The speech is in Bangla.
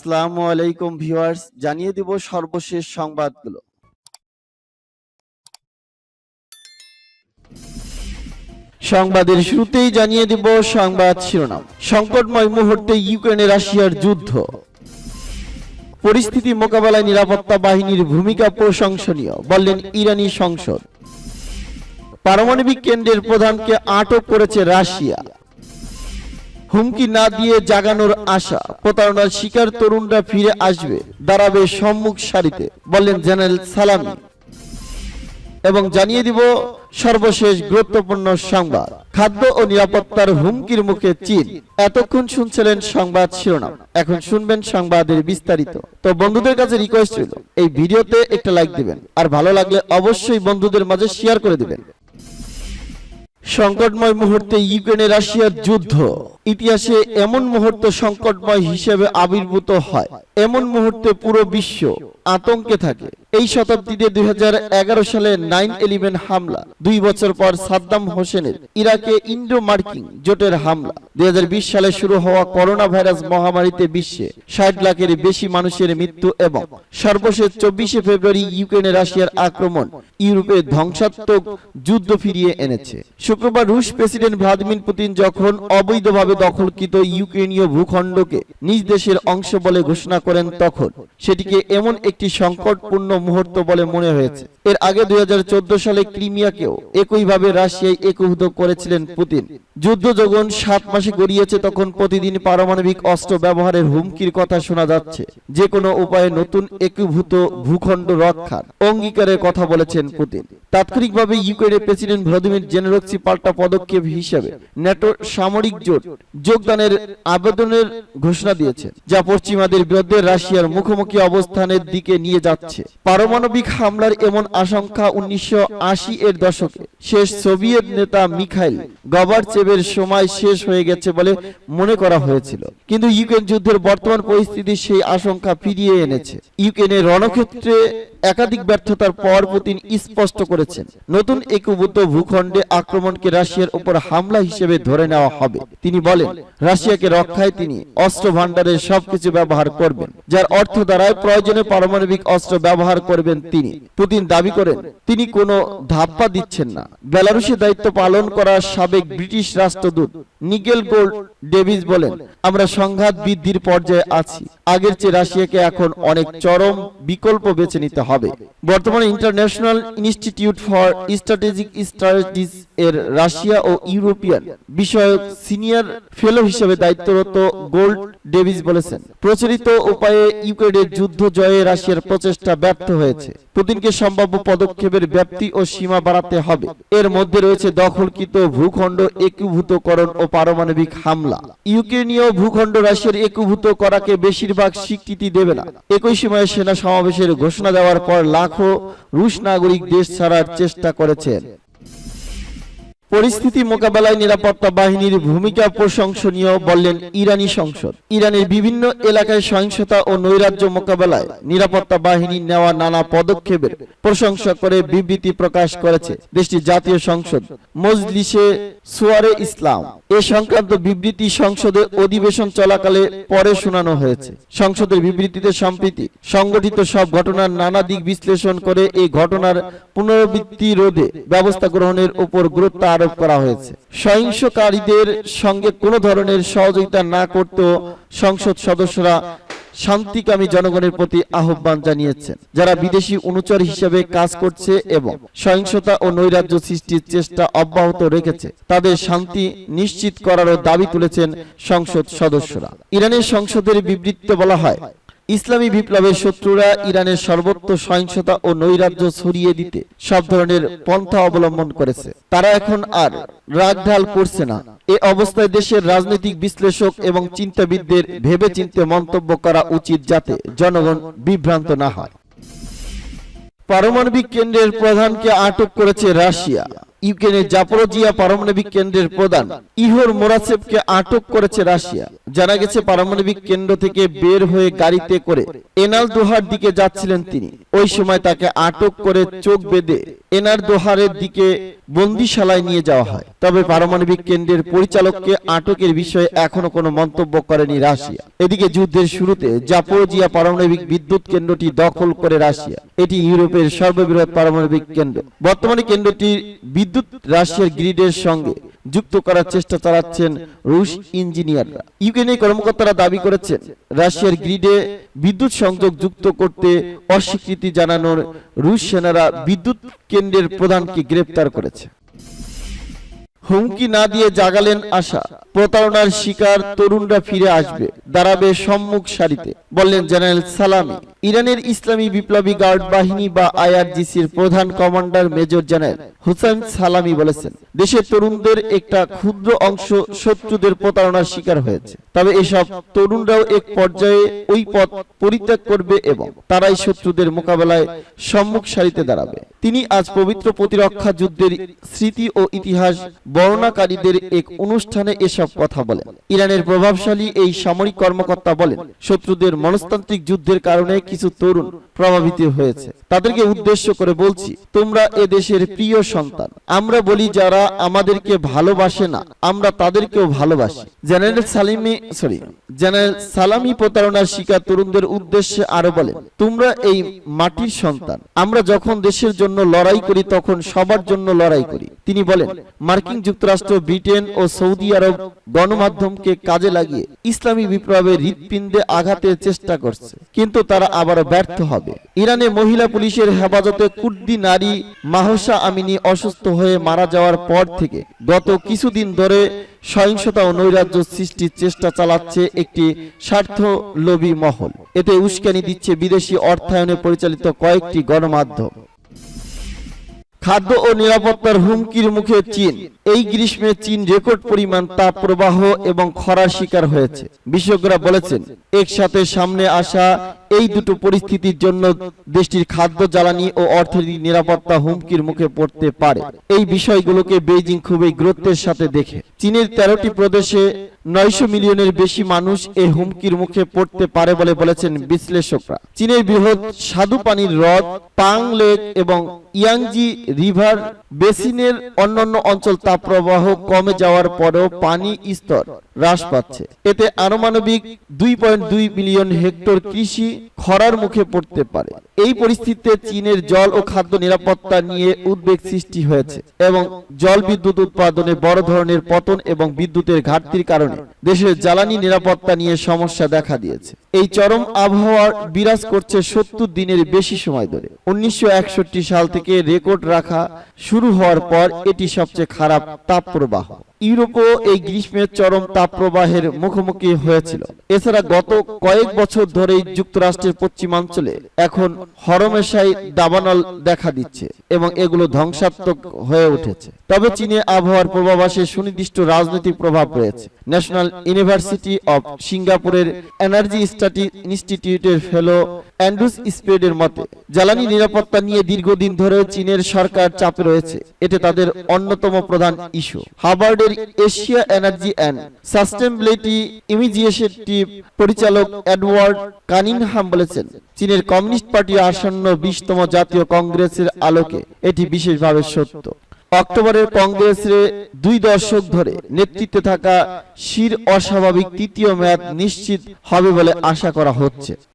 আসসালামু আলাইকুম ভিউয়ার্স, জানিয়ে দিব সর্বশেষ সংবাদগুলো। সংবাদের শুরুতেই জানিয়ে দিব সংবাদ শিরোনাম। সংকটময় মুহূর্তে ইউক্রেনে রাশিয়ার যুদ্ধ। পরিস্থিতি মোকাবেলায় নিরাপত্তা বাহিনীর ভূমিকা প্রশংসনীয়, বললেন ইরানি সংসদ। পারমাণবিক কেন্দ্রের প্রধানকে আটক করেছে রাশিয়া। হুমকি না দিয়ে জাগানোর আশা। প্রতারণার শিকার তরুণরা ফিরে আসবে, দাঁড়াবে সম্মুখ সারিতে, বললেন জেনারেল সালামি। এবং জানিয়ে দিব, সর্বশেষ গুরুত্বপূর্ণ সংবাদ। খাদ্য ও নিরাপত্তার হুমকির মুখে চীন। এতক্ষণ শুনছিলেন সংবাদ শিরোনাম। এখন শুনবেন সংবাদের বিস্তারিত। তো বন্ধুদের কাছে রিকোয়েস্ট ছিল এই ভিডিওতে একটা লাইক দিবেন। আর ভালো লাগলে অবশ্যই বন্ধুদের মাঝে শেয়ার করে দিবেন। সংকটময় মুহূর্তে ইউক্রেনে রাশিয়ার যুদ্ধ। ইতিহাসে এমন মুহূর্ত সংকটময় হিসেবে আবির্ভূত হয়। এমন মুহূর্তে পুরো বিশ্ব আতঙ্কে থাকে। এই শতাব্দীতে দুই হাজার এগারো সালে নাইন ইলেভেন হামলা, দুই বছর পর সাদ্দাম হোসেনের ইরাকে ইন্ডো মার্কিন জোটের হামলা। দুই সালে শুরু হওয়া করোনা ভাইরাস মহামারীতে বিশ্বে ষাট লাখের বেশি মানুষের মৃত্যু এবং সর্বশেষ চব্বিশে ফেব্রুয়ারি ইউক্রেনে রাশিয়ার আক্রমণ ইউরোপে ধ্বংসাত্মক যুদ্ধ ফিরিয়ে এনেছে। শুক্রবার রুশ প্রেসিডেন্ট ভ্লাদিমির পুতিন যখন অবৈধভাবে দখলকৃত ইউক্রেনীয় ভূখণ্ডকে নিজ দেশের অংশ বলে ঘোষণা করেন তখন, সেটিকে এমন একটি সংকটপূর্ণ মুহূর্ত বলে মনে হয়েছে। এর আগে দুই সালে ক্রিমিয়াকেও একইভাবে রাশিয়ায় একীভূত করেছিলেন পুতিন। যুদ্ধ যখন সাত মাসে গড়িয়েছে, তখন প্রতিদিন পারমাণবিক অস্ত্র ব্যবহারের হুমকির কথা শোনা যাচ্ছে। যে কোনো উপায়ে নতুন একীভূত ভূখণ্ড রক্ষার অঙ্গীকারের কথা বলেছেন পুতিন। তাৎক্ষণিকভাবে ইউক্রেনের প্রেসিডেন্ট ভ্লাদিমির জেনেরক্সি পাল্টা পদক্ষেপ হিসেবে ন্যাটো সামরিক জোট যোগদানের আবেদনের ঘোষণা দিয়েছে, যা পশ্চিমাদের বিরুদ্ধে রাশিয়ার মুখোমুখি অবস্থানের দিকে নিয়ে যাচ্ছে। পারমাণবিক হামলার এমন আশঙ্কা উনিশশো এর দশকে। শেষ সোভিয়েত নেতা মিখাইল গবারচেবের সময় শেষ হয়ে গেছে বলে মনে করা হয়েছিল। কিন্তু ইউক্রেন যুদ্ধের বর্তমান পরিস্থিতি সেই আশঙ্কা ফিরিয়ে এনেছে। ইউক্রেনের রণক্ষেত্রে একাধিক ব্যর্থতার পর পুতিন স্পষ্ট করেছেন, নতুন একীভূত ভূখণ্ডে আক্রমণকে রাশিয়ার উপর হামলা হিসেবে ধরে নেওয়া হবে। তিনি বলেন, রাশিয়াকে রক্ষায় তিনি অস্ত্র ভান্ডারের সবকিছু ব্যবহার করবেন, যার অর্থ দ্বারায় প্রয়োজনে পারমাণবিক অস্ত্র ব্যবহার করবেন তিনি। পুতিন দাবি করেন, তিনি কোনো ধাপ্পা দিচ্ছেন না। বেলারুশে দায়িত্ব পালন করা সাবেক ব্রিটিশ রাষ্ট্রদূত নিগেল গোল্ড ডেভিস বলেন, আমরা সংঘাত বৃদ্ধির পর্যায়ে আছি। আগের চেয়ে রাশিয়াকে এখন অনেক চরম বিকল্প বেছে নিতে হবে। বর্তমানে international institute for strategic studies এর রাশিয়া ও ইউরোপিয়ান বিষয়ক সিনিয়র ফেলো হিসেবে দায়িত্বরত গোল্ড ডেভিস বলেছেন, প্রচলিত উপায়ে ইউক্রেনের যুদ্ধ জয়ে রাশিয়ার প্রচেষ্টা ব্যর্থ হয়েছে। পুতিনকে সম্ভাব্য পদক্ষেপের ব্যাপ্তি ও সীমা বাড়াতে হবে। এর মধ্যে রয়েছে দখলকৃত ভূখণ্ড একীভূতকরণ ও পারমাণবিক হামলা। ইউক্রেনীয় ভূখণ্ড রাশিয়ার একীভূত করাকে বেশিরভাগ স্বীকৃতি দেবে না। একই সময়ে সেনা সমাবেশের ঘোষণা দেওয়ার পর লাখো রুশ নাগরিক দেশ ছাড়ার চেষ্টা করেছেন। পরিস্থিতি মোকাবেলায় নিরাপত্তা বাহিনীর ভূমিকা প্রশংসনীয় বললেন ইরানি সংসদ। ইরানের বিভিন্ন এলাকায় সহিংসতা ও নৈরাজ্য মোকাবেলায় নিরাপত্তা বাহিনীর নেওয়া নানা পদক্ষেপের প্রশংসা করে বিবৃতি প্রকাশ করেছে দেশটির জাতীয় সংসদ মজলিসে সুয়ারে ইসলাম। এ সংক্রান্ত বিবৃতি সংসদে অধিবেশন চলাকালে পরে শোনানো হয়েছে। সংসদের বিবৃতিতে সম্প্রীতি, সংগঠিত সব ঘটনার নানা দিক বিশ্লেষণ করে এই ঘটনার পুনরাবৃত্তি রোধে ব্যবস্থা গ্রহণের উপর গুরুত্ব আরোপ করা হয়েছে। সহিংসকারীদের সঙ্গে কোনো ধরনের সহযোগিতা না করতেও সংসদ সদস্যরা শান্তিকামী জনগণের প্রতি আহ্বান জানিয়েছেন, যারা বিদেশি অনুচর হিসেবে কাজ করছে এবং সহিংসতা ও নৈরাজ্য সৃষ্টির চেষ্টা অব্যাহত রেখেছে, তাদের শান্তি নিশ্চিত করারও দাবি তুলেছেন সংসদ সদস্যরা। ইরানের সংসদের বিবৃতিতে বলা হয় ইসলামী বিপ্লবের শত্রুরা ইরানের সর্বত্র সহিংসতা ও নৈরাজ্য ছড়িয়ে দিতে সব ধরনের পন্থা অবলম্বন করেছে। তারা এখন আর রাগঢাল করছে না। এ অবস্থায় দেশের রাজনৈতিক বিশ্লেষক এবং চিন্তাবিদদের ভেবে চিন্তে মন্তব্য করা উচিত যাতে জনগণ বিভ্রান্ত না হয়। পারমাণবিক কেন্দ্রের প্রধানকে আটক করেছে রাশিয়া। ইউক্রেনের জাপরোজিয়া পারমাণবিক কেন্দ্রের প্রধান ইহোর মোরাসেভকে আটক করেছে রাশিয়া। জানা গেছে পারমাণবিক কেন্দ্র থেকে বের হয়ে গাড়িতে করে এনাল দোহার দিকে যাচ্ছিলেন তিনি। ওই সময় তাকে আটক করে চোখ বেঁধে এনার দোহারের দিকে বন্দিশালায় নিয়ে যাওয়া হয়। তবে পারমাণবিক কেন্দ্রের পরিচালককে আটকের বিষয়ে এখনও কোনো মন্তব্য করেনি রাশিয়া। এদিকে যুদ্ধের শুরুতে জাপোরোজিয়া পারমাণবিক বিদ্যুৎ কেন্দ্রটি দখল করে রাশিয়া। এটি ইউরোপের সর্ববৃহৎ পারমাণবিক কেন্দ্র। বর্তমানে কেন্দ্রটির বিদ্যুৎ রাশিয়ার গ্রিডের সঙ্গে যুক্ত করার চেষ্টা চালাচ্ছেন রুশ ইঞ্জিনিয়াররা। ইউক্রেনের কর্মকর্তারা দাবি করেছেন, রাশিয়ার গ্রিডে বিদ্যুৎ সংযোগ যুক্ত করতে অস্বীকৃতি জানানোর রুশ সেনারা বিদ্যুৎ কেন্দ্রের প্রধানকে গ্রেপ্তার করেছে। হুমকি না দিয়ে জাগালেন আশা। প্রতারণার শিকার তরুণরা ফিরে আসবে, দাঁড়াবে সম্মুখ সারিতে, বললেন জেনারেল সালামি। ইরানের ইসলামী বিপ্লবী গার্ড বাহিনী বা আইআরজিসির প্রধান কমান্ডার মেজর জেনারেল হুসাইন সালামি বলেছেন, দেশের তরুণদের একটা ক্ষুদ্র অংশ শত্রুদের প্রতারণার শিকার হয়েছে। তবে এসব তরুণরাও এক পর্যায়ে ওই পথ পরিত্যাগ করবে এবং তারাই শত্রুদের মোকাবেলায় সম্মুখ সারিতে দাঁড়াবে। তিনি আজ পবিত্র প্রতিরক্ষা যুদ্ধের স্মৃতি ও ইতিহাস বর্ণনাকারীদের এক অনুষ্ঠানে এসব কথা বলেন। ইরানের প্রভাবশালী এই সামরিক কর্মকর্তা বলেন, শত্রুদের মনস্তান্ত্রিক যুদ্ধের কারণে কিছু তরুণ প্রভাবিত হয়েছে। তাদেরকে উদ্দেশ্য করে বলছি, তোমরা এ দেশের প্রিয় সন্তান। আমরা বলি যারা আমাদেরকে ভালোবাসে না, আমরা তাদেরকেও ভালোবাসি। জেনারেল সালিমি সরি জেনারেল সালামি প্রতারণার শিকার তরুণদের উদ্দেশ্যে আরও বলেন, তোমরা এই মাটির সন্তান। আমরা যখন দেশের জন্য লড়াই করি, তখন সবার জন্য লড়াই করি। তিনি বলেন, মার্কিন যুক্তরাষ্ট্র, ব্রিটেন ও সৌদি আরব গণমাধ্যমকে কাজে লাগিয়ে ইসলামী বিপ্লবের হৃৎপিণ্ডে আঘাতের চেষ্টা করছে। কিন্তু তারা আবারও ব্যর্থ হবে। ইরানে মহিলা পুলিশের হেফাজতে কুর্দি নারী মাহসা আমিনী অসুস্থ হয়ে মারা যাওয়ার পর থেকে গত কিছুদিন ধরে সহিংসতা ও নৈরাজ্য সৃষ্টির চেষ্টা চালাচ্ছে একটি স্বার্থ লোভী মহল। এতে উস্কানি দিচ্ছে বিদেশি অর্থায়নে পরিচালিত কয়েকটি গণমাধ্যম। খাদ্য ও নিরাপত্তার হুমকির মুখে চীন। এই গ্রীষ্মে চীন রেকর্ড পরিমাণ তাপ প্রবাহ এবং খরার শিকার হয়েছে। বিশেষজ্ঞরা বলেছেন, একসাথে সামনে আসা এই দুটো পরিস্থিতির জন্য দেশটির খাদ্য, জ্বালানি ও অর্থনৈতিক নিরাপত্তা হুমকির মুখে পড়তে পারে। এই বিষয়গুলোকে বেইজিং খুবই গুরুত্বের সাথে দেখে। চীনের তেরোটি প্রদেশে নয়শো মিলিয়নের বেশি মানুষ এই হুমকির মুখে পড়তে পারে বলে বলেছেন বিশ্লেষকরা। চীনের বৃহৎ স্বাদু পানির হ্রদ, পাং লেক এবং ইয়াংজি রিভার বেসিনের অন্যান্য অঞ্চল তাপপ্রবাহ কমে যাওয়ার পরেও পানি স্তর হ্রাস পাচ্ছে। এতে আনুমানবিক দুই পয়েন্ট দুই মিলিয়ন হেক্টর কৃষি খরার মুখে পড়তে পারে। এই পরিস্থিতিতে চীনের জল ও খাদ্য নিরাপত্তা নিয়ে উদ্বেগ সৃষ্টি হয়েছে এবং জল বিদ্যুৎ উৎপাদনে বড় ধরনের পতন এবং বিদ্যুতের ঘাটতির কারণে দেশের জ্বালানি নিরাপত্তা নিয়ে সমস্যা দেখা দিয়েছে। এই চরম আবহাওয়ার বিরাজ করছে সত্তর দিনের বেশি সময় ধরে। উনিশশো একষট্টি সাল থেকে রেকর্ড রাখা শুরু হওয়ার পর এটি সবচেয়ে খারাপ তাপপ্রবাহ। ইউরোপও এই গ্রীষ্মের চরম তাপপ্রবাহের মুখোমুখি হয়েছিল। এছাড়া গত কয়েক বছর ধরেই যুক্তরাষ্ট্রের পশ্চিমাঞ্চলে এখন হরমেশাই দাবানল দেখা দিচ্ছে এবং এগুলো ধ্বংসাত্মক হয়ে উঠেছে। তবে চীনে আবহাওয়ার পূর্বাভাসে সুনির্দিষ্ট রাজনৈতিক প্রভাব রয়েছে। ন্যাশনাল ইউনিভার্সিটি অব সিঙ্গাপুরের এনার্জি স্টাডি ইনস্টিটিউটের ফেলো অ্যান্ড্রুস স্পেডের মতে, জ্বালানি নিরাপত্তা নিয়ে দীর্ঘদিন ধরে চীনের সরকার চাপে রয়েছে। এতে তাদের অন্যতম প্রধান ইস্যু। হার্ভার্ডের এশিয়া এনার্জি অ্যান্ড সাস্টেনেবিলিটি ইমিজিয়েশনটিভ পরিচালক এডওয়ার্ড কানিনহাম বলেছেন, চীনের কমিউনিস্ট পার্টি আসন্ন বিশতম জাতীয় কংগ্রেসের আলোকে এটি বিশেষভাবে সত্য। অক্টোবরের কংগ্রেসে দুই দশক ধরে নেতৃত্বে থাকা শির অস্বাভাবিক তৃতীয় মেয়াদ নিশ্চিত হবে বলে আশা করা হচ্ছে।